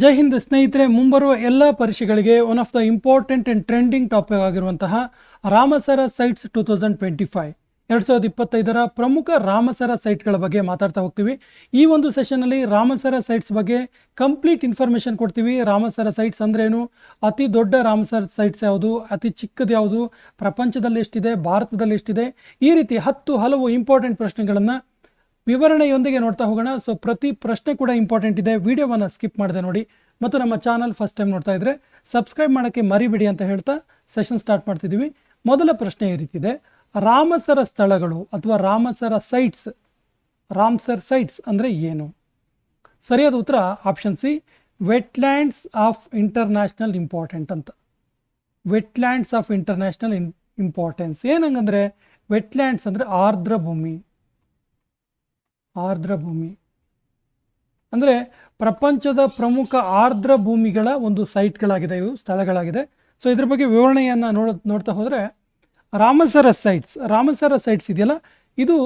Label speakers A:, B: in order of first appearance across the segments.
A: ಜೈ ಹಿಂದ್ ಸ್ನೇಹಿತರೆ, ಮುಂಬರುವ ಎಲ್ಲ ಪರೀಕ್ಷೆಗಳಿಗೆ one of the important and trending topic ಆಗಿರುವಂತಹ Ramsar sites two thousand twenty five ಎರಡು ಸಾವಿರದ ಇಪ್ಪತ್ತೈದರ ಪ್ರಮುಖ ರಾಮಸರ ಸೈಟ್ಗಳ ಬಗ್ಗೆ ಮಾತಾಡ್ತಾ ಹೋಗ್ತೀವಿ. ಈ ಒಂದು ಸೆಷನಲ್ಲಿ ರಾಮಸರ ಸೈಟ್ಸ್ ಬಗ್ಗೆ ಕಂಪ್ಲೀಟ್ ಇನ್ಫಾರ್ಮೇಷನ್ ಕೊಡ್ತೀವಿ. ರಾಮಸರ ಸೈಟ್ಸ್ ಅಂದ್ರೇನು ಅತಿ ದೊಡ್ಡ ರಾಮಸರ ಸೈಟ್ಸ್ ಯಾವುದು? ಅತಿ ಚಿಕ್ಕದು ಯಾವುದು? ಪ್ರಪಂಚದಲ್ಲಿ ಎಷ್ಟಿದೆ? ಭಾರತದಲ್ಲಿ ಎಷ್ಟಿದೆ? ಈ ರೀತಿ ಹತ್ತು ಹಲವು ಇಂಪಾರ್ಟೆಂಟ್ ಪ್ರಶ್ನೆಗಳನ್ನು ವಿವರಣೆಯೊಂದಿಗೆ ನೋಡ್ತಾ ಹೋಗೋಣ. ಸೊ ಪ್ರತಿ ಪ್ರಶ್ನೆ ಕೂಡ ಇಂಪಾರ್ಟೆಂಟ್ ಇದೆ. ವಿಡಿಯೋವನ್ನು ಸ್ಕಿಪ್ ಮಾಡದೆ ನೋಡಿ. ಮತ್ತು ನಮ್ಮ ಚಾನಲ್ ಫಸ್ಟ್ ಟೈಮ್ ನೋಡ್ತಾ ಇದ್ರೆ ಸಬ್ಸ್ಕ್ರೈಬ್ ಮಾಡೋಕ್ಕೆ ಮರಿಬಿಡಿ ಅಂತ ಹೇಳ್ತಾ ಸೆಷನ್ ಸ್ಟಾರ್ಟ್ ಮಾಡ್ತಿದ್ದೀವಿ. ಮೊದಲ ಪ್ರಶ್ನೆ ಈ ರೀತಿ ಇದೆ. ರಾಮಸರ ಸ್ಥಳಗಳು ಅಥವಾ ರಾಮಸರ ಸೈಟ್ಸ್ ರಾಮ್ಸರ್ ಸೈಟ್ಸ್ ಅಂದರೆ ಏನು? ಸರಿಯಾದ ಉತ್ತರ option C wetlands of international important ಅಂತ. Wetlands of international in importance ಏನಂಗಂದರೆ wetlands ಅಂದರೆ ಆರ್ದ್ರ ಭೂಮಿ ಆರ್ದ್ರ ಭೂಮಿ ಅಂದರೆ ಪ್ರಪಂಚದ ಪ್ರಮುಖ ಆರ್ದ್ರ ಭೂಮಿಗಳ ಒಂದು ಸೈಟ್ಗಳಾಗಿದೆ, ಇವು ಸ್ಥಳಗಳಾಗಿದೆ. ಸೊ ಇದ್ರ ಬಗ್ಗೆ ವಿವರಣೆಯನ್ನು ನೋಡ, ನೋಡ್ತಾ ಹೋದರೆ ರಾಮಸರ ಸೈಟ್ಸ್ ರಾಮಸರ ಸೈಟ್ಸ್ ಇದೆಯಲ್ಲ? ಇದು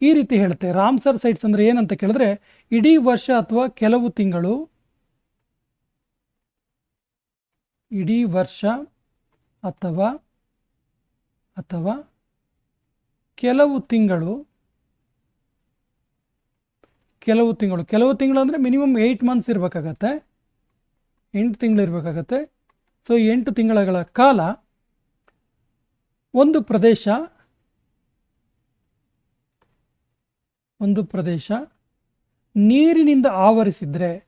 A: ಈ ರೀತಿ ಹೇಳುತ್ತೆ. ರಾಮಸರ ಸೈಟ್ಸ್ ಅಂದರೆ ಏನಂತ ಕೇಳಿದ್ರೆ, ಇಡೀ ವರ್ಷ ಅಥವಾ ಕೆಲವು ತಿಂಗಳು, ಇಡೀ ವರ್ಷ ಅಥವಾ ಅಥವಾ ಕೆಲವು ತಿಂಗಳು ಕೆಲವು ತಿಂಗಳು ಕೆಲವು ತಿಂಗಳು ಅಂದರೆ ಮಿನಿಮಮ್ ಏಯ್ಟ್ ಮಂತ್ಸ್ ಇರಬೇಕಾಗತ್ತೆ. ಎಂಟು ತಿಂಗಳು ಇರಬೇಕಾಗತ್ತೆ. ಸೊ ಎಂಟು ತಿಂಗಳ ಕಾಲ ಒಂದು ಪ್ರದೇಶ ಒಂದು ಪ್ರದೇಶ ನೀರಿನಿಂದ ಆವರಿಸಿದರೆ,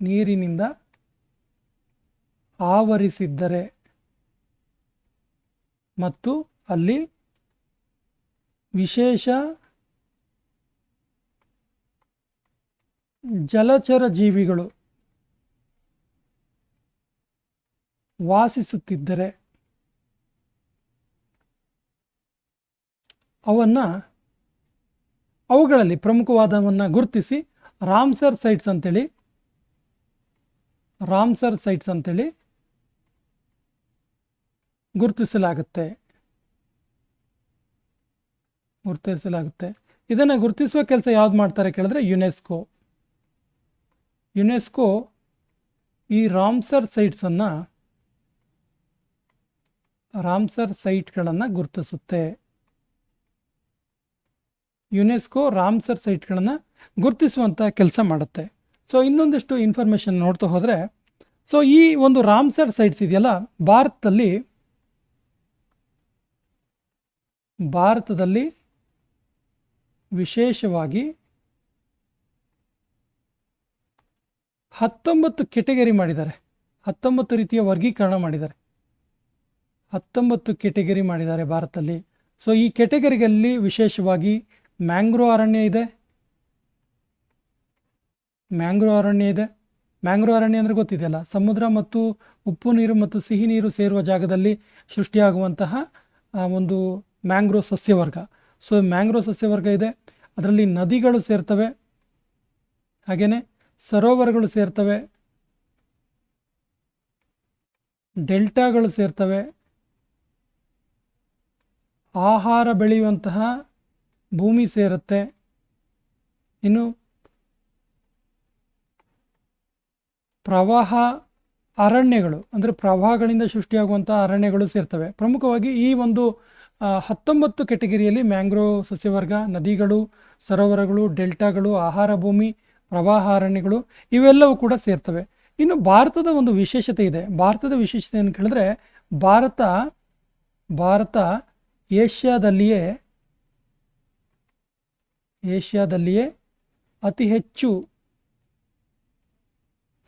A: ನೀರಿನಿಂದ ಆವರಿಸಿದ್ದರೆ ಮತ್ತು ಅಲ್ಲಿ ವಿಶೇಷ ಜಲಚರ ಜೀವಿಗಳು ವಾಸಿಸುತ್ತಿದ್ದರೆ ಅವನ್ನು ಅವುಗಳಲ್ಲಿ ಪ್ರಮುಖವಾದವನ್ನು ಗುರುತಿಸಿ ರಾಮ್ಸರ್ ಸೈಟ್ಸ್ ಅಂತೇಳಿ, ರಾಮ್ಸರ್ ಸೈಟ್ಸ್ ಅಂತೇಳಿ ಗುರುತಿಸಲಾಗುತ್ತೆ. ಗುರುತಿಸಲಾಗುತ್ತೆ. ಇದನ್ನು ಗುರುತಿಸುವ ಕೆಲಸ ಯಾವ್ದು ಮಾಡ್ತಾರೆ ಕೇಳಿದ್ರೆ ಯುನೆಸ್ಕೋ. ಯುನೆಸ್ಕೋ ಈ ರಾಮ್ಸರ್ ಸೈಟ್ಸನ್ನು ರಾಮ್ಸರ್ ಸೈಟ್ಗಳನ್ನು ಗುರುತಿಸುತ್ತೆ. ಯುನೆಸ್ಕೋ ರಾಮ್ಸರ್ ಸೈಟ್ಗಳನ್ನು ಗುರುತಿಸುವಂಥ ಕೆಲಸ ಮಾಡುತ್ತೆ. ಸೊ ಇನ್ನೊಂದಿಷ್ಟು ಇನ್ಫಾರ್ಮೇಷನ್ ನೋಡ್ತಾ ಹೋದರೆ ಸೊ ಈ ಒಂದು ರಾಮ್ಸರ್ ಸೈಟ್ಸ್ ಇದೆಯಲ್ಲ, ಭಾರತದಲ್ಲಿ ಭಾರತದಲ್ಲಿ ವಿಶೇಷವಾಗಿ ಹತ್ತೊಂಬತ್ತು ಕೆಟಗರಿ ಮಾಡಿದ್ದಾರೆ. ಹತ್ತೊಂಬತ್ತು ರೀತಿಯ ವರ್ಗೀಕರಣ ಮಾಡಿದ್ದಾರೆ. ಹತ್ತೊಂಬತ್ತು ಕೆಟಗರಿ ಮಾಡಿದ್ದಾರೆ ಭಾರತದಲ್ಲಿ. ಸೊ ಈ ಕೆಟಗರಿಯಲ್ಲಿ ವಿಶೇಷವಾಗಿ ಮ್ಯಾಂಗ್ರೋ ಅರಣ್ಯ ಇದೆ. ಮ್ಯಾಂಗ್ರೋ ಅರಣ್ಯ ಇದೆ. ಮ್ಯಾಂಗ್ರೋ ಅರಣ್ಯ ಅಂದರೆ ಗೊತ್ತಿದೆಯಲ್ಲ? ಸಮುದ್ರ ಮತ್ತು ಉಪ್ಪು ನೀರು ಮತ್ತು ಸಿಹಿ ನೀರು ಸೇರುವ ಜಾಗದಲ್ಲಿ ಸೃಷ್ಟಿಯಾಗುವಂತಹ ಒಂದು ಮ್ಯಾಂಗ್ರೋ ಸಸ್ಯವರ್ಗ. ಸೊ ಮ್ಯಾಂಗ್ರೋ ಸಸ್ಯವರ್ಗ ಇದೆ. ಅದರಲ್ಲಿ ನದಿಗಳು ಸೇರ್ತವೆ. ಹಾಗೆಯೇ ಸರೋವರಗಳು ಸೇರ್ತವೆ. ಡೆಲ್ಟಾಗಳು ಸೇರ್ತವೆ. ಆಹಾರ ಬೆಳೆಯುವಂತಹ ಭೂಮಿ ಸೇರುತ್ತೆ. ಇನ್ನು ಪ್ರವಾಹ ಅರಣ್ಯಗಳು, ಅಂದರೆ ಪ್ರವಾಹಗಳಿಂದ ಸೃಷ್ಟಿಯಾಗುವಂಥ ಅರಣ್ಯಗಳು ಸೇರ್ತವೆ. ಪ್ರಮುಖವಾಗಿ ಈ ಒಂದು ಹತ್ತೊಂಬತ್ತು ಕೆಟಗರಿಯಲ್ಲಿ ಮ್ಯಾಂಗ್ರೋವ್ ಸಸ್ಯವರ್ಗ, ನದಿಗಳು, ಸರೋವರಗಳು, ಡೆಲ್ಟಾಗಳು, ಆಹಾರ ಭೂಮಿ ಪ್ರವಾಹ ಅರಣ್ಯಗಳು ಇವೆಲ್ಲವೂ ಕೂಡ ಸೇರ್ತವೆ. ಇನ್ನು ಭಾರತದ ಒಂದು ವಿಶೇಷತೆ ಇದೆ. ಭಾರತದ ವಿಶೇಷತೆ ಏನು ಕೇಳಿದ್ರೆ, ಭಾರತ ಭಾರತ ಏಷ್ಯಾದಲ್ಲಿಯೇ ಏಷ್ಯಾದಲ್ಲಿಯೇ ಅತಿ ಹೆಚ್ಚು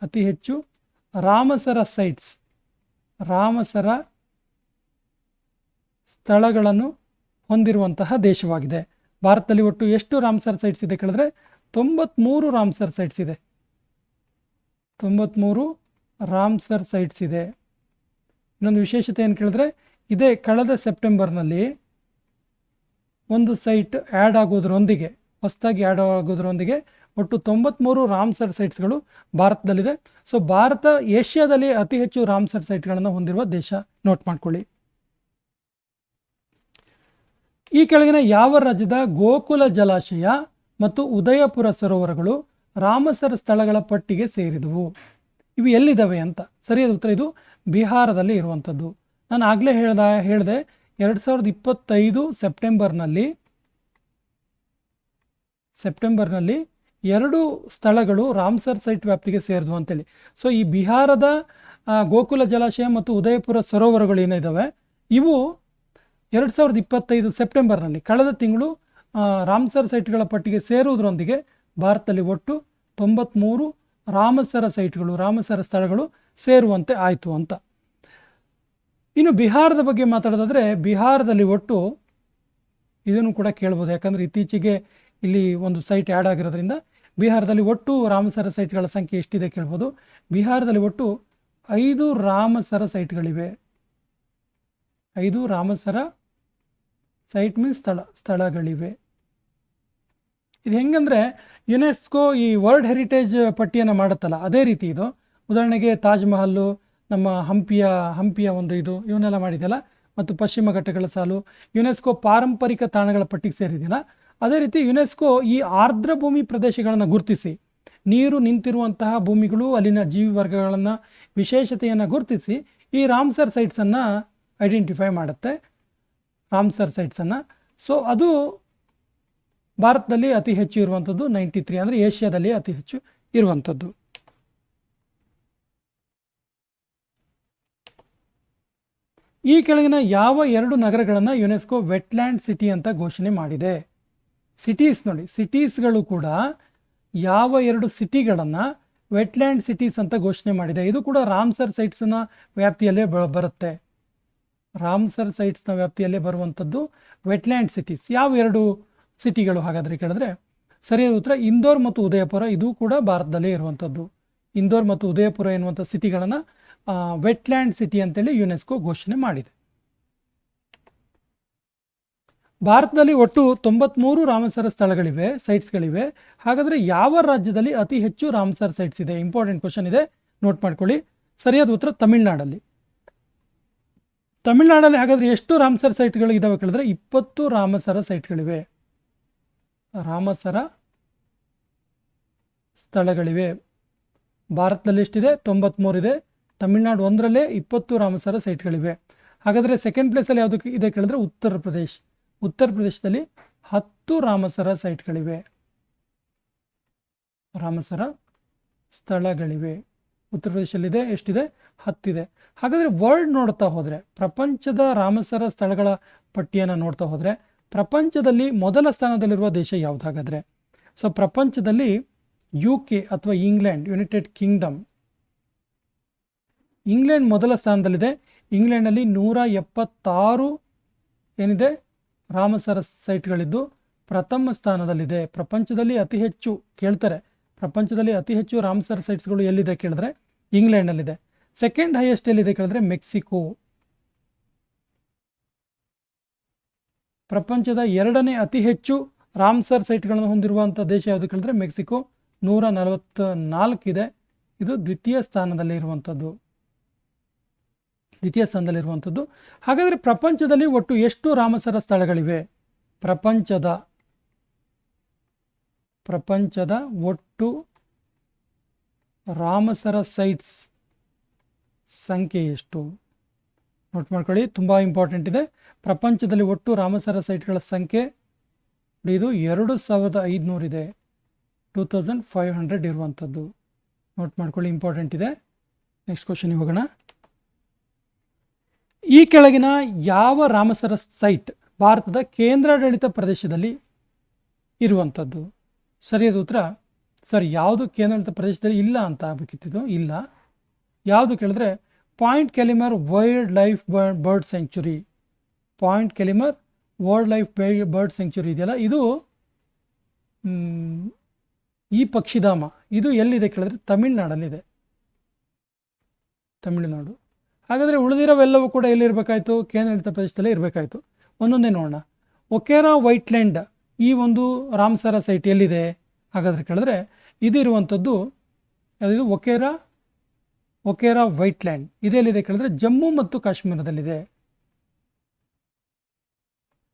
A: ಅತಿ ಹೆಚ್ಚು ರಾಮಸರ ಸೈಟ್ಸ್ ರಾಮಸರ ಸ್ಥಳಗಳನ್ನು ಹೊಂದಿರುವಂತಹ ದೇಶವಾಗಿದೆ. ಭಾರತದಲ್ಲಿ ಒಟ್ಟು ಎಷ್ಟು ರಾಮಸರ ಸೈಟ್ಸ್ ಇದೆ ಕೇಳಿದ್ರೆ ತೊಂಬತ್ತ್ಮೂರು ರಾಮ್ಸರ್ ಸೈಟ್ಸ್ ಇದೆ. ತೊಂಬತ್ತ್ಮೂರು ರಾಮ್ಸರ್ ಸೈಟ್ಸ್ ಇದೆ. ಇನ್ನೊಂದು ವಿಶೇಷತೆ ಏನು ಕೇಳಿದ್ರೆ, ಇದೇ ಕಳೆದ ಸೆಪ್ಟೆಂಬರ್ನಲ್ಲಿ ಒಂದು ಸೈಟ್ ಆ್ಯಡ್ ಆಗೋದ್ರೊಂದಿಗೆ, ಹೊಸದಾಗಿ ಆ್ಯಡ್ ಆಗೋದ್ರೊಂದಿಗೆ ಒಟ್ಟು ತೊಂಬತ್ತ್ಮೂರು ರಾಮ್ಸರ್ ಸೈಟ್ಸ್ಗಳು ಭಾರತದಲ್ಲಿದೆ. ಸೊ, ಭಾರತ ಏಷ್ಯಾದಲ್ಲಿ ಅತಿ ಹೆಚ್ಚು ರಾಮ್ಸರ್ ಸೈಟ್ಗಳನ್ನು ಹೊಂದಿರುವ ದೇಶ ನೋಟ್ ಮಾಡ್ಕೊಳ್ಳಿ. ಈ ಕೆಳಗಿನ ಯಾವ ರಾಜ್ಯದ ಗೋಕುಲ ಜಲಾಶಯ ಮತ್ತು ಉದಯಪುರ ಸರೋವರಗಳು ರಾಮಸರ ಸ್ಥಳಗಳ ಪಟ್ಟಿಗೆ ಸೇರಿದವು. ಇವು ಎಲ್ಲಿದ್ದಾವೆ ಅಂತ? ಸರಿಯಾದ ಉತ್ತರ ಇದು ಬಿಹಾರದಲ್ಲಿ ಇರುವಂಥದ್ದು. ನಾನು ಆಗಲೇ ಹೇಳ್ದ, ಹೇಳಿದೆ, ಎರಡು ಸಾವಿರದ ಇಪ್ಪತ್ತೈದು ಸೆಪ್ಟೆಂಬರ್ನಲ್ಲಿ ಸೆಪ್ಟೆಂಬರ್ನಲ್ಲಿ ಎರಡು ಸ್ಥಳಗಳು ರಾಮ್ಸರ್ ಸೈಟ್ ವ್ಯಾಪ್ತಿಗೆ ಸೇರಿದ್ವು ಅಂತೇಳಿ. ಸೊ ಈ ಬಿಹಾರದ ಗೋಕುಲ ಜಲಾಶಯ ಮತ್ತು ಉದಯಪುರ ಸರೋವರಗಳು ಏನಿದ್ದಾವೆ? ಇವು ಎರಡು ಸಾವಿರದ ಇಪ್ಪತ್ತೈದು ಸೆಪ್ಟೆಂಬರ್ನಲ್ಲಿ, ಕಳೆದ ತಿಂಗಳು ರಾಮ್ಸರ್ ಸೈಟ್ಗಳ ಪಟ್ಟಿಗೆ ಸೇರುವುದರೊಂದಿಗೆ ಭಾರತದಲ್ಲಿ ಒಟ್ಟು ತೊಂಬತ್ತ್ಮೂರು ರಾಮಸರ ಸೈಟ್ಗಳು ರಾಮಸರ ಸ್ಥಳಗಳು ಸೇರುವಂತೆ ಆಯಿತು ಅಂತ. ಇನ್ನು ಬಿಹಾರದ ಬಗ್ಗೆ ಮಾತಾಡೋದಾದರೆ ಬಿಹಾರದಲ್ಲಿ ಒಟ್ಟು ಇದನ್ನು ಕೂಡ ಕೇಳ್ಬೋದು. ಯಾಕಂದರೆ ಇತ್ತೀಚೆಗೆ ಇಲ್ಲಿ ಒಂದು ಸೈಟ್ ಆ್ಯಡ್ ಆಗಿರೋದ್ರಿಂದ ಬಿಹಾರದಲ್ಲಿ ಒಟ್ಟು ರಾಮಸರ ಸೈಟ್ಗಳ ಸಂಖ್ಯೆ ಎಷ್ಟಿದೆ ಕೇಳ್ಬೋದು. ಬಿಹಾರದಲ್ಲಿ ಒಟ್ಟು ಐದು ರಾಮಸರ ಸೈಟ್ಗಳಿವೆ. ಐದು ರಾಮಸರ ಸೈಟ್ ಮೀನ್ಸ್ ಸ್ಥಳ, ಸ್ಥಳಗಳಿವೆ. ಇದು ಹೆಂಗಂದರೆ ಯುನೆಸ್ಕೋ ಈ ವರ್ಲ್ಡ್ ಹೆರಿಟೇಜ್ ಪಟ್ಟಿಯನ್ನು ಮಾಡುತ್ತಲ್ಲ, ಅದೇ ರೀತಿ ಇದು. ಉದಾಹರಣೆಗೆ ತಾಜ್ ಮಹಲ್ಲು ನಮ್ಮ ಹಂಪಿಯ ಹಂಪಿಯ ಒಂದು ಇದು, ಇವನ್ನೆಲ್ಲ ಮಾಡಿದೆಯಲ್ಲ. ಮತ್ತು ಪಶ್ಚಿಮ ಘಟ್ಟಗಳ ಸಾಲು, ಯುನೆಸ್ಕೋ ಪಾರಂಪರಿಕ ತಾಣಗಳ ಪಟ್ಟಿಗೆ ಸೇರಿದೆಯಲ್ಲ. ಅದೇ ರೀತಿ ಯುನೆಸ್ಕೋ ಈ ಆರ್ದ್ರ ಭೂಮಿ ಪ್ರದೇಶಗಳನ್ನು ಗುರುತಿಸಿ, ನೀರು ನಿಂತಿರುವಂತಹ ಭೂಮಿಗಳು, ಅಲ್ಲಿನ ಜೀವಿ ವರ್ಗಗಳನ್ನು ವಿಶೇಷತೆಯನ್ನು ಗುರುತಿಸಿ, ಈ ರಾಮ್ಸರ್ ಸೈಟ್ಸನ್ನು ಐಡೆಂಟಿಫೈ ಮಾಡುತ್ತೆ. ರಾಮ್ಸರ್ ಸೈಟ್ಸನ್ನು. ಸೊ ಅದು ಭಾರತದಲ್ಲಿ ಅತಿ ಹೆಚ್ಚು ಇರುವಂಥದ್ದು ನೈಂಟಿ ತ್ರೀ ಅಂದರೆ ಏಷ್ಯಾದಲ್ಲಿ ಅತಿ ಹೆಚ್ಚು ಇರುವಂಥದ್ದು ಈ ಕೆಳಗಿನ ಯಾವ ಎರಡು ನಗರಗಳನ್ನು ಯುನೆಸ್ಕೋ ವೆಟ್ಲ್ಯಾಂಡ್ ಸಿಟಿ ಅಂತ ಘೋಷಣೆ ಮಾಡಿದೆ. ಸಿಟೀಸ್ ನೋಡಿ ಸಿಟೀಸ್ಗಳು ಕೂಡ ಯಾವ ಎರಡು ಸಿಟಿಗಳನ್ನು ವೆಟ್ಲ್ಯಾಂಡ್ ಸಿಟೀಸ್ ಅಂತ ಘೋಷಣೆ ಮಾಡಿದೆ. ಇದು ಕೂಡ ರಾಮ್ಸರ್ ಸೈಟ್ಸ್ನ ವ್ಯಾಪ್ತಿಯಲ್ಲೇ ಬರುತ್ತೆ. ರಾಮ್ಸರ್ ಸೈಟ್ಸ್ನ ವ್ಯಾಪ್ತಿಯಲ್ಲೇ ಬರುವಂಥದ್ದು ವೆಟ್ಲ್ಯಾಂಡ್ ಸಿಟೀಸ್. ಯಾವ ಎರಡು ಸಿಟಿಗಳು ಹಾಗಾದರೆ ಕೇಳಿದ್ರೆ ಸರಿಯಾದ ಉತ್ತರ ಇಂದೋರ್ ಮತ್ತು ಉದಯಪುರ, ಇದು ಕೂಡ ಭಾರತದಲ್ಲೇ ಇರುವಂಥದ್ದು ಇಂದೋರ್ ಮತ್ತು ಉದಯಪುರ ಎನ್ನುವಂಥ ಸಿಟಿಗಳನ್ನು ವೆಟ್ಲ್ಯಾಂಡ್ ಸಿಟಿ ಅಂತೇಳಿ ಯುನೆಸ್ಕೋ ಘೋಷಣೆ ಮಾಡಿದೆ. ಭಾರತದಲ್ಲಿ ಒಟ್ಟು ತೊಂಬತ್ಮೂರು ರಾಮಸರ ಸ್ಥಳಗಳಿವೆ ಸೈಟ್ಸ್ಗಳಿವೆ ಹಾಗಾದರೆ ಯಾವ ರಾಜ್ಯದಲ್ಲಿ ಅತಿ ಹೆಚ್ಚು ರಾಮಸರ್ ಸೈಟ್ಸ್ ಇದೆ? ಇಂಪಾರ್ಟೆಂಟ್ ಕ್ವಶನ್ ಇದೆ. ನೋಟ್ ಮಾಡ್ಕೊಳ್ಳಿ. ಸರಿಯಾದ ಉತ್ತರ ತಮಿಳ್ನಾಡಲ್ಲಿ. ತಮಿಳ್ನಾಡಲ್ಲಿ ಹಾಗಾದರೆ ಎಷ್ಟು ರಾಮಸರ್ ಸೈಟ್ಗಳು ಇದಾವೆ ಕೇಳಿದ್ರೆ ಇಪ್ಪತ್ತು ರಾಮಸರ ಸೈಟ್ಗಳಿವೆ ರಾಮಸರ ಸ್ಥಳಗಳಿವೆ. ಭಾರತದಲ್ಲಿ ಎಷ್ಟಿದೆ? ಇದೆ. ತಮಿಳ್ನಾಡು ಒಂದರಲ್ಲೇ ಇಪ್ಪತ್ತು ರಾಮಸರ ಸೈಟ್ಗಳಿವೆ. ಹಾಗಾದರೆ ಸೆಕೆಂಡ್ ಪ್ಲೇಸಲ್ಲಿ ಯಾವುದು ಇದೆ ಕೇಳಿದ್ರೆ ಉತ್ತರ ಪ್ರದೇಶ್. ಉತ್ತರ ಪ್ರದೇಶದಲ್ಲಿ ಹತ್ತು ರಾಮಸರ ಸೈಟ್ಗಳಿವೆ. ರಾಮಸರ ಸ್ಥಳಗಳಿವೆ. ಉತ್ತರ ಪ್ರದೇಶದಲ್ಲಿದೆ ಎಷ್ಟಿದೆ? ಹತ್ತಿದೆ. ಹಾಗಾದರೆ ವರ್ಲ್ಡ್ ನೋಡ್ತಾ ಹೋದರೆ, ಪ್ರಪಂಚದ ರಾಮಸರ ಸ್ಥಳಗಳ ಪಟ್ಟಿಯನ್ನು ನೋಡ್ತಾ ಹೋದರೆ ಪ್ರಪಂಚದಲ್ಲಿ ಮೊದಲ ಸ್ಥಾನದಲ್ಲಿರುವ ದೇಶ ಯಾವುದಾಗಾದರೆ? ಸೊ ಪ್ರಪಂಚದಲ್ಲಿ ಯು ಕೆ ಅಥವಾ ಇಂಗ್ಲೆಂಡ್ ಯುನೈಟೆಡ್ ಕಿಂಗ್ಡಮ್ ಇಂಗ್ಲೆಂಡ್ ಮೊದಲ ಸ್ಥಾನದಲ್ಲಿದೆ. ಇಂಗ್ಲೆಂಡಲ್ಲಿ ನೂರ ಎಪ್ಪತ್ತಾರು ಏನಿದೆ? ರಾಮಸರ ಸೈಟ್ಗಳಿದ್ದು, ಪ್ರಥಮ ಸ್ಥಾನದಲ್ಲಿದೆ. ಪ್ರಪಂಚದಲ್ಲಿ ಅತಿ ಹೆಚ್ಚು ಕೇಳ್ತಾರೆ. ಪ್ರಪಂಚದಲ್ಲಿ ಅತಿ ಹೆಚ್ಚು ರಾಮಸರ ಸೈಟ್ಸ್ಗಳು ಎಲ್ಲಿದೆ ಕೇಳಿದ್ರೆ? ಇಂಗ್ಲೆಂಡಲ್ಲಿದೆ ಸೆಕೆಂಡ್ ಹೈಯೆಸ್ಟ್ ಎಲ್ಲಿದೆ ಕೇಳಿದ್ರೆ? ಮೆಕ್ಸಿಕೋ ಪ್ರಪಂಚದ ಎರಡನೇ ಅತಿ ಹೆಚ್ಚು ರಾಮ್ಸರ್ ಸೈಟ್ಗಳನ್ನು ಹೊಂದಿರುವಂಥ ದೇಶ ಯಾವುದು ಕೇಳಿದ್ರೆ ಮೆಕ್ಸಿಕೋ. ನೂರ ನಲವತ್ತ ನಾಲ್ಕಿದೆ ಇದು ದ್ವಿತೀಯ ಸ್ಥಾನದಲ್ಲಿ ಇರುವಂಥದ್ದು ದ್ವಿತೀಯ ಸ್ಥಾನದಲ್ಲಿರುವಂಥದ್ದು ಹಾಗಾದರೆ ಪ್ರಪಂಚದಲ್ಲಿ ಒಟ್ಟು ಎಷ್ಟು ರಾಮಸರ ಸ್ಥಳಗಳಿವೆ? ಪ್ರಪಂಚದ ಪ್ರಪಂಚದ ಒಟ್ಟು ರಾಮಸರ ಸೈಟ್ಸ್ ಸಂಖ್ಯೆ ಎಷ್ಟು? ನೋಟ್ ಮಾಡ್ಕೊಳ್ಳಿ, ತುಂಬ ಇಂಪಾರ್ಟೆಂಟ್ ಇದೆ. ಪ್ರಪಂಚದಲ್ಲಿ ಒಟ್ಟು ರಾಮಸರ ಸೈಟ್ಗಳ ಸಂಖ್ಯೆ ಇದು ಎರಡು ಸಾವಿರದ ಐದುನೂರಿದೆ ಟೂ ತೌಸಂಡ್ ಫೈವ್ ಹಂಡ್ರೆಡ್ ಇರುವಂಥದ್ದು. ನೋಟ್ ಮಾಡ್ಕೊಳ್ಳಿ ಇಂಪಾರ್ಟೆಂಟ್ ಇದೆ. ನೆಕ್ಸ್ಟ್ ಕ್ವಶನ್ ಹೋಗೋಣ. ಈ ಕೆಳಗಿನ ಯಾವ ರಾಮಸರ ಸೈಟ್ ಭಾರತದ ಕೇಂದ್ರಾಡಳಿತ ಪ್ರದೇಶದಲ್ಲಿ ಇರುವಂಥದ್ದು? ಸರಿಯಾದ ಉತ್ತರ, ಸರ್, ಯಾವುದು ಕೇಂದ್ರಾಡಳಿತ ಪ್ರದೇಶದಲ್ಲಿ ಇಲ್ಲ ಅಂತ ಆಗಬೇಕಿತ್ತು ಇಲ್ಲ. ಯಾವುದು ಕೇಳಿದ್ರೆ point Calimere wild life bird sanctuary point Calimere world life bird sanctuary ಇದೆಯಲ್ಲ? ಇದು ಈ ಪಕ್ಷಿಧಾಮ. ಇದು ಎಲ್ಲಿದೆ ಕೇಳಿದ್ರೆ ತಮಿಳ್ನಾಡಲ್ಲಿದೆ. ತಮಿಳುನಾಡು. ಹಾಗಾದರೆ ಉಳಿದಿರೋವೆಲ್ಲವೂ ಕೂಡ ಎಲ್ಲಿರಬೇಕಾಯ್ತು? ಕೇಂದ್ರಾಡಳಿತ ಪ್ರದೇಶದಲ್ಲೇ ಇರಬೇಕಾಯ್ತು. ಒಂದೊಂದೇ ನೋಡೋಣ. ಒಕೇರಾ ವೈಟ್ಲ್ಯಾಂಡ್ ಈ ಒಂದು ರಾಮ್ಸರ ಸೈಟ್ ಎಲ್ಲಿದೆ? ಹಾಗಾದರೆ ಕೇಳಿದ್ರೆ ಇದು ಇರುವಂಥದ್ದು ಯಾವುದು ಒಕೇರಾ ಒಕೇರಾ ವೈಟ್ಲ್ಯಾಂಡ್. ಇದೆಲ್ಲಿದೆ ಕೇಳಿದ್ರೆ ಜಮ್ಮು ಮತ್ತು ಕಾಶ್ಮೀರದಲ್ಲಿದೆ.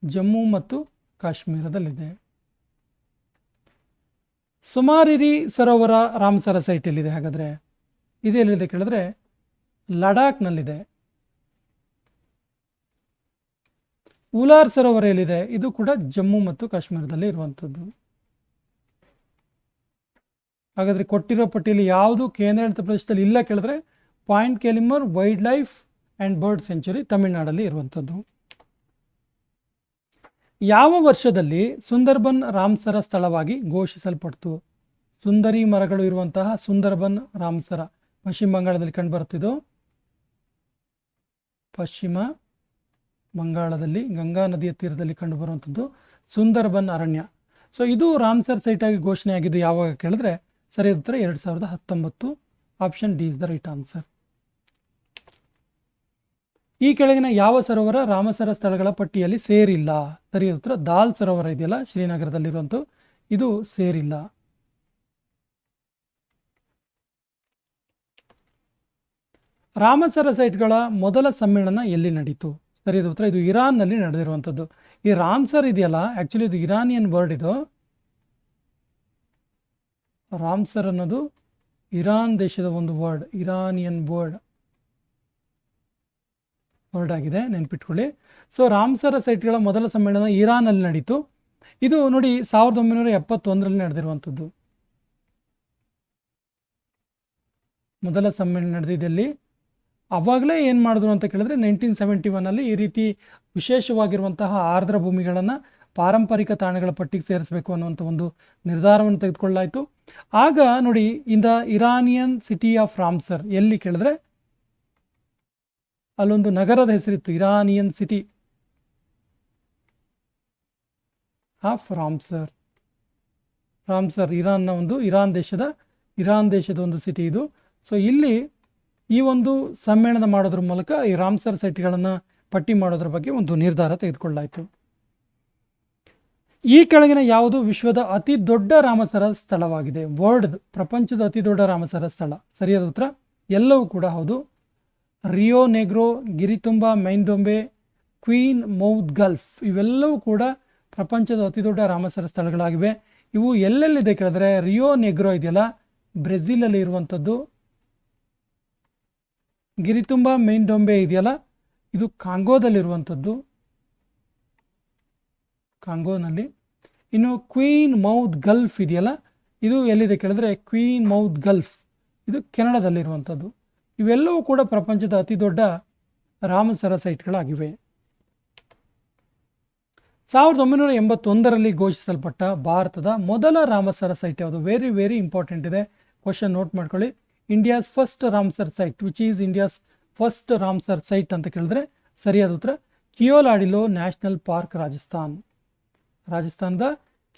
A: ಜಮ್ಮು ಮತ್ತು ಕಾಶ್ಮೀರದಲ್ಲಿದೆ. ಸುಮಾರಿರಿ ಸರೋವರ ರಾಮಸರ ಸೈಟ್ ಎಲ್ಲಿದೆ ಹಾಗಾದರೆ ಇದೆಲ್ಲಿದೆ ಕೇಳಿದ್ರೆ ಲಡಾಖ್ನಲ್ಲಿದೆ. ಉಲಾರ್ ಸರೋವರ ಎಲ್ಲಿದೆ? ಇದು ಕೂಡ ಜಮ್ಮು ಮತ್ತು ಕಾಶ್ಮೀರದಲ್ಲಿ ಇರುವಂಥದ್ದು ಹಾಗಾದರೆ ಕೊಟ್ಟಿರೋ ಪಟ್ಟಿಯಲ್ಲಿ ಯಾವುದು ಕೇಂದ್ರಾಡಳಿತ ಪ್ರದೇಶದಲ್ಲಿ ಇಲ್ಲ ಕೇಳಿದ್ರೆ point Calimere wild life and bird sanctuary ತಮಿಳುನಾಡಲ್ಲಿ ಇರುವಂಥದ್ದು. ಯಾವ ವರ್ಷದಲ್ಲಿ ಸುಂದರ್ಬನ್ ರಾಮ್ಸರ ಸ್ಥಳವಾಗಿ ಘೋಷಿಸಲ್ಪಡ್ತು? ಸುಂದರಿ ಮರಗಳು ಇರುವಂತಹ ಸುಂದರ್ಬನ್ ರಾಮ್ಸರ, ಪಶ್ಚಿಮ ಬಂಗಾಳದಲ್ಲಿ ಕಂಡುಬರುತ್ತಿದ್ದು ಪಶ್ಚಿಮ ಬಂಗಾಳದಲ್ಲಿ, ಗಂಗಾ ನದಿಯ ತೀರದಲ್ಲಿ ಕಂಡುಬರುವಂಥದ್ದು ಸುಂದರ್ಬನ್ ಅರಣ್ಯ. ಸೊ ಇದು ರಾಮ್ಸರ್ ಸೈಟಾಗಿ ಆಗಿ ಘೋಷಣೆ ಆಗಿದ್ದು ಯಾವಾಗ ಕೇಳಿದ್ರೆ ಸರಿಯಾದ ಉತ್ತರ ಎರಡು ಸಾವಿರದ ಹತ್ತೊಂಬತ್ತು option D is the right answer ಈ ಕೆಳಗಿನ ಯಾವ ಸರೋವರ ರಾಮಸರ ಸ್ಥಳಗಳ ಪಟ್ಟಿಯಲ್ಲಿ ಸೇರಿಲ್ಲ? ಸರಿಯಾದ ಉತ್ತರ, ದಾಲ್ ಸರೋವರ ಇದೆಯಲ್ಲ ಶ್ರೀನಗರದಲ್ಲಿರುವಂಥ ಇದು ಸೇರಿಲ್ಲ. ರಾಮಸರ ಸೈಟ್ಗಳ ಮೊದಲ ಸಮ್ಮೇಳನ ಎಲ್ಲಿ ನಡೀತು? ಸರಿಯಾದ ಉತ್ತರ, ಇದು ಇರಾನ್ನಲ್ಲಿ ನಡೆದಿರುವಂಥದ್ದು ಈ ರಾಮ್ಸರ್ ಇದೆಯಲ್ಲ ಆ್ಯಕ್ಚುಲಿ ಇದು ಇರಾನಿಯನ್ ವರ್ಡ್ ಇದು. ರಾಮ್ಸರ್ ಅನ್ನೋದು ಇರಾನ್ ದೇಶದ ಒಂದು ವರ್ಡ್ ಇರಾನಿಯನ್ ವರ್ಡ್ ವರ್ಡ್ ಆಗಿದೆ, ನೆನ್ಪಿಟ್ಕೊಳ್ಳಿ. ಸೊ ರಾಮ್ಸರ ಸೈಟ್ಗಳ ಮೊದಲ ಸಮ್ಮೇಳನ ಇರಾನಲ್ಲಿ ನಡೀತು. ಇದು ನೋಡಿ ಸಾವಿರದ ಒಂಬೈನೂರ ಎಪ್ಪತ್ತೊಂದರಲ್ಲಿ ನಡೆದಿರುವಂಥದ್ದು. ಮೊದಲ ಸಮ್ಮೇಳನ ನಡೆದಿದ್ದಲ್ಲಿ ಅವಾಗಲೇ ಏನು ಮಾಡಿದ್ರು ಅಂತ ಕೇಳಿದ್ರೆ ನೈನ್ಟೀನ್ ಸೆವೆಂಟಿ ಒನ್ನಲ್ಲಿ ಈ ರೀತಿ ವಿಶೇಷವಾಗಿರುವಂತಹ ಆರ್ದ್ರ ಭೂಮಿಗಳನ್ನು ಪಾರಂಪರಿಕ ತಾಣಗಳ ಪಟ್ಟಿಗೆ ಸೇರಿಸಬೇಕು ಅನ್ನುವಂಥ ಒಂದು ನಿರ್ಧಾರವನ್ನು ತೆಗೆದುಕೊಳ್ಳಲಾಯಿತು. ಆಗ ನೋಡಿ, ಇಂದ ಇರಾನಿಯನ್ ಸಿಟಿ ಆಫ್ ರಾಮ್ಸರ್ ಎಲ್ಲಿ ಕೇಳಿದ್ರೆ? ಅಲ್ಲೊಂದು ನಗರದ ಹೆಸರಿತ್ತು, Iranian city of Ramsar. Ramsar, ಇರಾನ್ನ ಒಂದು, ಇರಾನ್ ದೇಶದ ಇರಾನ್ ದೇಶದ ಒಂದು ಸಿಟಿ ಇದು. ಸೊ ಇಲ್ಲಿ ಈ ಒಂದು ಸಮ್ಮೇಳನ ಮಾಡೋದ್ರ ಮೂಲಕ ಈ ರಾಮ್ಸರ್ ಸೈಟ್ಗಳನ್ನು ಪಟ್ಟಿ ಮಾಡೋದ್ರ ಬಗ್ಗೆ ಒಂದು ನಿರ್ಧಾರ ತೆಗೆದುಕೊಳ್ಳಾಯಿತು ಈ ಕೆಳಗಿನ ಯಾವುದು ವಿಶ್ವದ ಅತಿ ದೊಡ್ಡ ರಾಮಸರ ಸ್ಥಳವಾಗಿದೆ? ವರ್ಲ್ಡ್ ಪ್ರಪಂಚದ ಅತಿ ದೊಡ್ಡ ರಾಮಸರ ಸ್ಥಳ. ಸರಿಯಾದ ಉತ್ತರ? ಎಲ್ಲವೂ ಕೂಡ ಹೌದು. Rio Negro, Ngiri Tumba, Mai Ndombe, Queen Maud Gulf ಇವೆಲ್ಲವೂ ಕೂಡ ಪ್ರಪಂಚದ ಅತಿ ದೊಡ್ಡ ರಾಮಸರ ಸ್ಥಳಗಳಾಗಿವೆ. ಇವು ಎಲ್ಲೆಲ್ಲಿದೆ ಕೇಳಿದ್ರೆ ರಿಯೋ ನೆಗ್ರೋ ಇದೆಯಲ್ಲ? ಬ್ರೆಜಿಲಲ್ಲಿ ಇರುವಂಥದ್ದು. ಗಿರಿತುಂಬ ಮೈನ್ ಡೊಂಬೆ ಇದೆಯಲ್ಲ? ಇದು ಕಾಂಗೋದಲ್ಲಿರುವಂಥದ್ದು ಕಾಂಗೋನಲ್ಲಿ. ಇನ್ನು ಕ್ವೀನ್ ಮೌತ್ ಗಲ್ಫ್ ಇದೆಯಲ್ಲ, ಇದು ಎಲ್ಲಿದೆ ಕೇಳಿದ್ರೆ ಕ್ವೀನ್ ಮೌತ್ ಗಲ್ಫ್. ಇದು ಕೆನಡಾದಲ್ಲಿರುವಂಥದ್ದು. ಇವೆಲ್ಲವೂ ಕೂಡ ಪ್ರಪಂಚದ ಅತಿ ದೊಡ್ಡ ರಾಮಸರ ಸೈಟ್ಗಳಾಗಿವೆ. ಸಾವಿರದ ಒಂಬೈನೂರ ಎಂಬತ್ತೊಂದರಲ್ಲಿ ಘೋಷಿಸಲ್ಪಟ್ಟ ಭಾರತದ ಮೊದಲ ರಾಮಸರ ಸೈಟ್ ಯಾವುದು? ವೆರಿ ವೆರಿ ಇಂಪಾರ್ಟೆಂಟ್ ಇದೆ. ಕ್ವಶನ್ ನೋಟ್ ಮಾಡ್ಕೊಳ್ಳಿ. India's first Ramsar site which is India's first Ramsar site ಅಂತ ಕೇಳಿದ್ರೆ ಸರಿಯಾದ ಉತ್ತರ, ಕಿಯೋಲಾಡಿಲೋ ನ್ಯಾಷನಲ್ ಪಾರ್ಕ್ ರಾಜಸ್ಥಾನ್. ರಾಜಸ್ಥಾನದ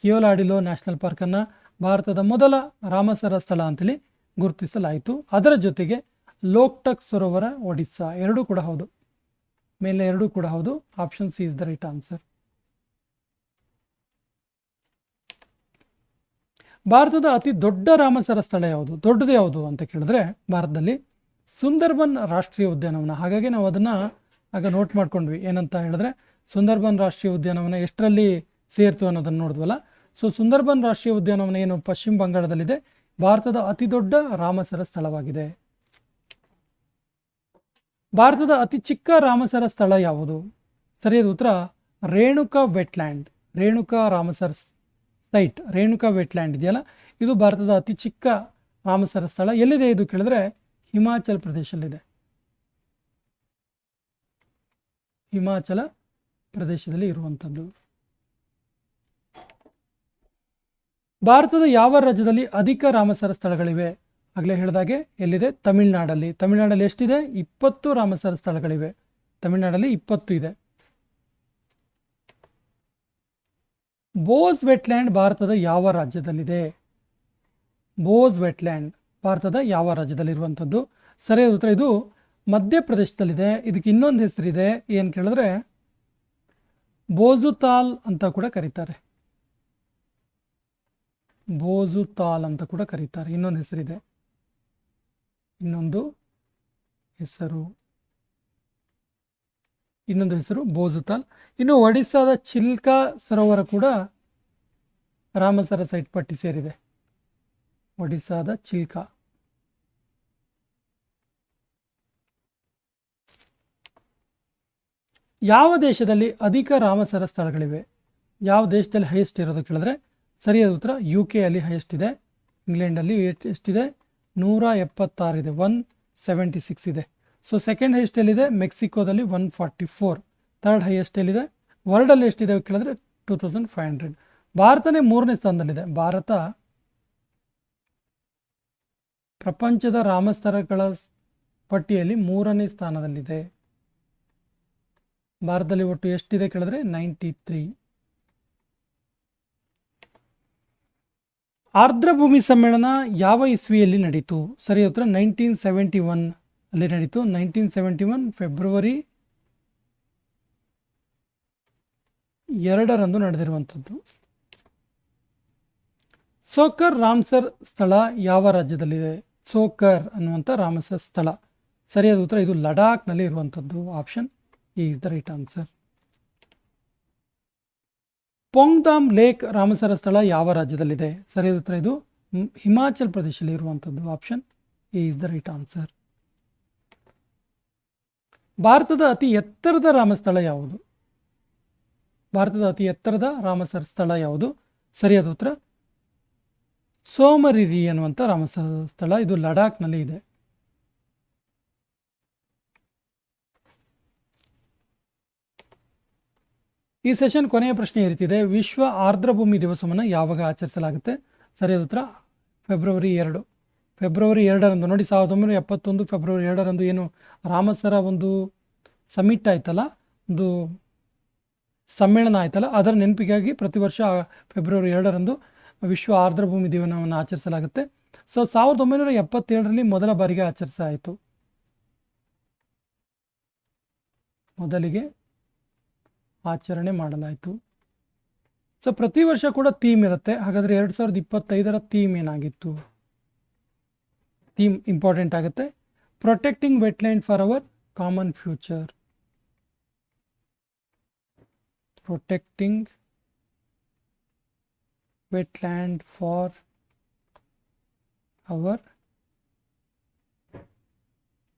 A: ಕಿಯೋಲಾಡಿಲೋ ನ್ಯಾಷನಲ್ ಪಾರ್ಕನ್ನು ಭಾರತದ ಮೊದಲ ರಾಮಸರ ಸ್ಥಳ ಅಂತೇಳಿ ಗುರುತಿಸಲಾಯಿತು. ಅದರ ಜೊತೆಗೆ ಲೋಕ್ಟಕ್ ಸರೋವರ, ಒಡಿಸ್ಸಾ ಎರಡೂ ಕೂಡ ಹೌದು. ಮೇಲೆ ಎರಡೂ ಕೂಡ ಹೌದು. Option C is the right answer ಭಾರತದ ಅತಿ ದೊಡ್ಡ ರಾಮಸರ ಸ್ಥಳ ಯಾವುದು? ದೊಡ್ಡದು ಯಾವುದು ಅಂತ ಕೇಳಿದ್ರೆ ಭಾರತದಲ್ಲಿ ಸುಂದರ್ಬನ್ ರಾಷ್ಟ್ರೀಯ ಉದ್ಯಾನವನ. ಹಾಗಾಗಿ ನಾವು ಅದನ್ನು ಆಗ ನೋಟ್ ಮಾಡ್ಕೊಂಡ್ವಿ. ಏನಂತ ಹೇಳಿದ್ರೆ ಸುಂದರ್ಬನ್ ರಾಷ್ಟ್ರೀಯ ಉದ್ಯಾನವನ ಎಷ್ಟರಲ್ಲಿ ಸೇರ್ತು ಅನ್ನೋದನ್ನು ನೋಡಿದ್ವಲ್ಲ? ಸೊ ಸುಂದರ್ಬನ್ ರಾಷ್ಟ್ರೀಯ ಉದ್ಯಾನವನ ಏನು ಪಶ್ಚಿಮ ಬಂಗಾಳದಲ್ಲಿದೆ. ಭಾರತದ ಅತಿ ದೊಡ್ಡ ರಾಮಸರ ಸ್ಥಳವಾಗಿದೆ. ಭಾರತದ ಅತಿ ಚಿಕ್ಕ ರಾಮಸರ ಸ್ಥಳ ಯಾವುದು? ಸರಿಯಾದ ಉತ್ತರ, Renuka wetland. Renuka Ramsar site, Renuka wetland ಇದೆಯಲ್ಲ? ಇದು ಭಾರತದ ಅತಿ ಚಿಕ್ಕ ರಾಮಸರ ಸ್ಥಳ. ಎಲ್ಲಿದೆ ಇದು ಕೇಳಿದ್ರೆ? ಹಿಮಾಚಲ್ ಪ್ರದೇಶದಲ್ಲಿದೆ. ಹಿಮಾಚಲ ಪ್ರದೇಶದಲ್ಲಿ ಇರುವಂಥದ್ದು. ಭಾರತದ ಯಾವ ರಾಜ್ಯದಲ್ಲಿ ಅಧಿಕ ರಾಮಸರ ಸ್ಥಳಗಳಿವೆ? ಆಗಲೇ ಹೇಳಿದಾಗೆ ಎಲ್ಲಿದೆ? ತಮಿಳುನಾಡಲ್ಲಿ. ತಮಿಳುನಾಡಲ್ಲಿ ಎಷ್ಟಿದೆ? ಇಪ್ಪತ್ತು ರಾಮಸರ ಸ್ಥಳಗಳಿವೆ. ತಮಿಳುನಾಡಲ್ಲಿ ಇಪ್ಪತ್ತು ಇದೆ. ಬೋಸ್ ವೆಟ್ಲ್ಯಾಂಡ್ ಭಾರತದ ಯಾವ ರಾಜ್ಯದಲ್ಲಿದೆ? ಬೋಸ್ ವೆಟ್ಲ್ಯಾಂಡ್ ಭಾರತದ ಯಾವ ರಾಜ್ಯದಲ್ಲಿರುವಂಥದ್ದು? ಸರಿಯಾದ ಉತ್ತರ ಇದು ಮಧ್ಯಪ್ರದೇಶದಲ್ಲಿದೆ. ಇದಕ್ಕೆ ಇನ್ನೊಂದು ಹೆಸರಿದೆ. ಏನು ಕೇಳಿದ್ರೆ ಬೋಜುತಾಲ್ ಅಂತ ಕೂಡ ಕರೀತಾರೆ. ಬೋಜುತಾಲ್ ಅಂತ ಕೂಡ ಕರೀತಾರೆ. ಇನ್ನೊಂದು ಹೆಸರಿದೆ. ಇನ್ನೊಂದು ಹೆಸರು. ಇನ್ನೊಂದು ಹೆಸರು ಬೋಜುತಾಲ್ ಇನ್ನು ಒಡಿಸ್ಸಾದ ಚಿಲ್ಕಾ ಸರೋವರ ಕೂಡ ರಾಮಸರ ಸೈಟ್ ಪಟ್ಟಿ ಸೇರಿದೆ. ಒಡಿಸ್ಸಾದ ಚಿಲ್ಕಾ. ಯಾವ ದೇಶದಲ್ಲಿ ಅಧಿಕ ರಾಮಸರ ಸ್ಥಳಗಳಿವೆ? ಯಾವ ದೇಶದಲ್ಲಿ ಹೈಯೆಸ್ಟ್ ಇರೋದು ಕೇಳಿದ್ರೆ ಸರಿಯಾದ ಉತ್ತರ ಯು ಕೆ ಅಲ್ಲಿ ಹೈಯೆಸ್ಟ್ ಇದೆ. ಇಂಗ್ಲೆಂಡಲ್ಲಿ ಎಷ್ಟ್- ಎಷ್ಟಿದೆ ನೂರ ಎಪ್ಪತ್ತಾರಿದೆ ಒನ್ ಸೆವೆಂಟಿ ಸಿಕ್ಸ್ ಇದೆ. ಸೊ ಸೆಕೆಂಡ್ ಹೈಯೆಸ್ಟ್ ಎಲ್ಲಿದೆ? ಮೆಕ್ಸಿಕೋದಲ್ಲಿ one forty four third highest ಎಲ್ಲಿದೆ ವರ್ಲ್ಡಲ್ಲಿ ಎಷ್ಟಿದೆ ಕೇಳಿದ್ರೆ ಟೂ ತೌಸಂಡ್ ಫೈವ್ ಹಂಡ್ರೆಡ್ ಭಾರತನೇ ಮೂರನೇ ಸ್ಥಾನದಲ್ಲಿದೆ. ಭಾರತ ಪ್ರಪಂಚದ ರಾಮಸ್ತರಗಳ ಪಟ್ಟಿಯಲ್ಲಿ ಮೂರನೇ ಸ್ಥಾನದಲ್ಲಿದೆ. ಭಾರತದಲ್ಲಿ ಒಟ್ಟು ಎಷ್ಟಿದೆ ಕೇಳಿದ್ರೆ? ನೈಂಟಿ ತ್ರೀ ಆರ್ದ್ರಭೂಮಿ ಸಮ್ಮೇಳನ ಯಾವ ಇಸ್ವಿಯಲ್ಲಿ ನಡೀತು? ಸರಿ, ಉತ್ತರ ನೈನ್ಟೀನ್ ಸೆವೆಂಟಿ ಒನ್ ಅಲ್ಲಿ ನಡೀತು. ನೈನ್ಟೀನ್ ಸೆವೆಂಟಿ ಒನ್ ಫೆಬ್ರವರಿ ಎರಡರಂದು ನಡೆದಿರುವಂಥದ್ದು. ಸೋಕರ್ ರಾಮ್ಸರ್ ಸ್ಥಳ ಯಾವ ರಾಜ್ಯದಲ್ಲಿದೆ? ಸೋಕರ್ ಅನ್ನುವಂಥ ರಾಮಸರ್ ಸ್ಥಳ. ಸರಿಯಾದ ಉತ್ತರ. ಇದು ಲಡಾಖ್ನಲ್ಲಿ ಇರುವಂಥದ್ದು. Option is the right answer. Pong Dam lake Ramsar ಸ್ಥಳ ಯಾವ ರಾಜ್ಯದಲ್ಲಿದೆ? ಸರಿಯಾದ ಉತ್ತರ ಇದು. ಹಿಮಾಚಲ್ ಪ್ರದೇಶದಲ್ಲಿ ಇರುವಂಥದ್ದು option A is the right answer ಭಾರತದ ಅತಿ ಎತ್ತರದ ರಾಮಸ್ಥಳ ಯಾವುದು? ಭಾರತದ ಅತಿ ಎತ್ತರದ ರಾಮಸರ ಸ್ಥಳ ಯಾವುದು? ಸರಿಯಾದ ಉತ್ತರ? ಸೋಮರಿರಿ ಅನ್ನುವಂಥ ರಾಮಸರ ಸ್ಥಳ. ಇದು ಲಡಾಖ್ನಲ್ಲಿ ಇದೆ. ಈ ಸೆಷನ್ ಕೊನೆಯ ಪ್ರಶ್ನೆ ಇರ್ತಿದೆ ವಿಶ್ವ ಆರ್ದ್ರಭೂಮಿ ದಿವಸವನ್ನು ಯಾವಾಗ ಆಚರಿಸಲಾಗುತ್ತೆ? ಸರಿಯಾದ ಉತ್ತರ, ಫೆಬ್ರವರಿ ಎರಡು. ಫೆಬ್ರವರಿ ಎರಡರಂದು. ನೋಡಿ, ಸಾವಿರದ ಒಂಬೈನೂರ ಎಪ್ಪತ್ತೊಂದು ಫೆಬ್ರವರಿ ಎರಡರಂದು ಏನು ರಾಮಸರ ಒಂದು ಸಮಿಟ್ ಆಯ್ತಲ್ಲ? ಒಂದು ಸಮ್ಮೇಳನ ಆಯ್ತಲ್ಲ? ಅದರ ನೆನಪಿಗಾಗಿ ಪ್ರತಿ ವರ್ಷ ಫೆಬ್ರವರಿ ಎರಡರಂದು ವಿಶ್ವ ಆರ್ದ್ರಭೂಮಿ ದಿನವನ್ನು ಆಚರಿಸಲಾಗುತ್ತೆ. ಸೊ, ಸಾವಿರದ ಒಂಬೈನೂರ ಎಪ್ಪತ್ತೇಳರಲ್ಲಿ ಮೊದಲ ಬಾರಿಗೆ ಆಚರಿಸಲಾಯಿತು. ಮೊದಲಿಗೆ ಆಚರಣೆ ಮಾಡಲಾಯಿತು. ಸೊ ಪ್ರತಿ ವರ್ಷ ಕೂಡ ಥೀಮ್ ಇರುತ್ತೆ. ಹಾಗಾದರೆ ಎರಡು ಸಾವಿರದ ಇಪ್ಪತ್ತೈದರ ಥೀಮ್ ಏನಾಗಿತ್ತು? ಥೀಮ್ ಇಂಪಾರ್ಟೆಂಟ್ ಆಗುತ್ತೆ. Protecting wetland for our common future protecting wetland for our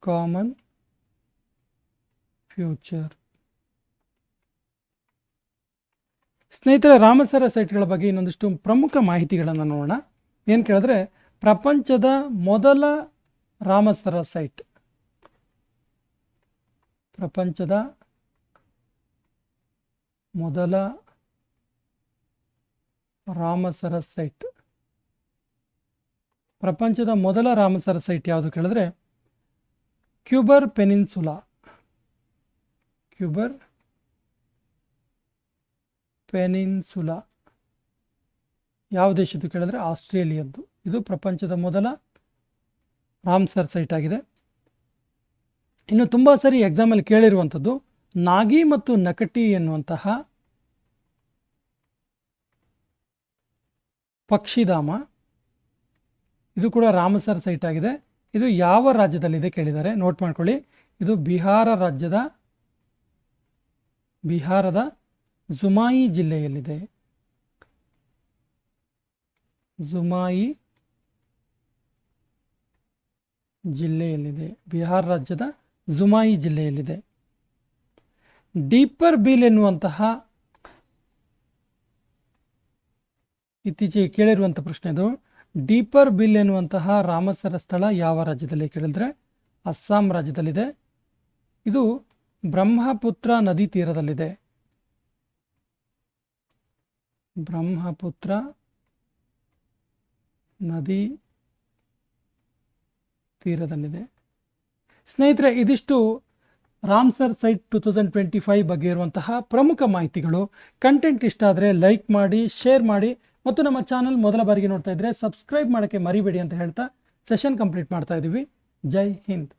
A: common future ಸ್ನೇಹಿತರೆ, ರಾಮಸರ ಸೈಟ್ಗಳ ಬಗ್ಗೆ ಇನ್ನೊಂದಿಷ್ಟು ಪ್ರಮುಖ ಮಾಹಿತಿಗಳನ್ನು ನೋಡೋಣ. ಏನು ಕೇಳಿದ್ರೆ, ಪ್ರಪಂಚದ ಮೊದಲ ರಾಮಸರ ಸೈಟ್. ಪ್ರಪಂಚದ ಮೊದಲ ರಾಮಸರ ಸೈಟ್. ಪ್ರಪಂಚದ ಮೊದಲ ರಾಮಸರ ಸೈಟ್ ಯಾವುದು ಕೇಳಿದ್ರೆ, ಕ್ಯೂಬರ್ ಪೆನಿನ್ಸುಲಾ. ಕ್ಯೂಬರ್ ಪೆನಿನ್ಸುಲಾ. ಯಾವ ದೇಶದ್ದು ಕೇಳಿದ್ರೆ ಆಸ್ಟ್ರೇಲಿಯದ್ದು. ಇದು ಪ್ರಪಂಚದ ಮೊದಲ ರಾಮ್ಸರ್ ಸೈಟ್ ಆಗಿದೆ. ಇನ್ನು ತುಂಬ ಸರಿ ಎಕ್ಸಾಮಲ್ಲಿ ಕೇಳಿರುವಂಥದ್ದು ನಾಗಿ ಮತ್ತು ನಕಟಿ ಎನ್ನುವಂತಹ ಪಕ್ಷಿಧಾಮ. ಇದು ಕೂಡ ರಾಮಸರ್ ಸೈಟ್ ಆಗಿದೆ. ಇದು ಯಾವ ರಾಜ್ಯದಲ್ಲಿದೆ ಕೇಳಿದ್ದಾರೆ. ನೋಟ್ ಮಾಡ್ಕೊಳ್ಳಿ. ಇದು ಬಿಹಾರ ರಾಜ್ಯದ, ಬಿಹಾರದ ಜುಮಾಯಿ ಜಿಲ್ಲೆಯಲ್ಲಿದೆ. ಜುಮಾಯಿ ಜಿಲ್ಲೆಯಲ್ಲಿದೆ. ಬಿಹಾರ್ ರಾಜ್ಯದ ಜುಮಾಯಿ ಜಿಲ್ಲೆಯಲ್ಲಿದೆ. ಡೀಪರ್ ಬಿಲ್ ಎನ್ನುವಂತಹ ಇತ್ತೀಚೆಗೆ ಕೇಳಿರುವಂಥ ಪ್ರಶ್ನೆ ಇದು. ಡೀಪರ್ ಬಿಲ್ ಎನ್ನುವಂತಹ ರಾಮಸರ ಸ್ಥಳ ಯಾವ ರಾಜ್ಯದಲ್ಲಿ ಕೇಳಿದ್ರೆ ಅಸ್ಸಾಂ ರಾಜ್ಯದಲ್ಲಿದೆ. ಇದು ಬ್ರಹ್ಮಪುತ್ರ ನದಿ ತೀರದಲ್ಲಿದೆ. ಬ್ರಹ್ಮಪುತ್ರ ನದಿ ತೀರದಲ್ಲಿದೆ. ಸ್ನೇಹಿತರೆ, ಇದಿಷ್ಟು Ramsar site two thousand twenty five ಬಗ್ಗೆ ಇರುವಂತಹ ಪ್ರಮುಖ ಮಾಹಿತಿಗಳು. ಕಂಟೆಂಟ್ ಇಷ್ಟ ಆದರೆ ಲೈಕ್ ಮಾಡಿ, ಶೇರ್ ಮಾಡಿ ಮತ್ತು ನಮ್ಮ ಚಾನಲ್ ಮೊದಲ ಬಾರಿಗೆ ನೋಡ್ತಾ ಇದ್ದರೆ ಸಬ್ಸ್ಕ್ರೈಬ್ ಮಾಡೋಕ್ಕೆ ಮರಿಬೇಡಿ ಅಂತ ಹೇಳ್ತಾ ಸೆಷನ್ ಕಂಪ್ಲೀಟ್ ಮಾಡ್ತಾ ಇದ್ದೀವಿ ಜೈ ಹಿಂದ್.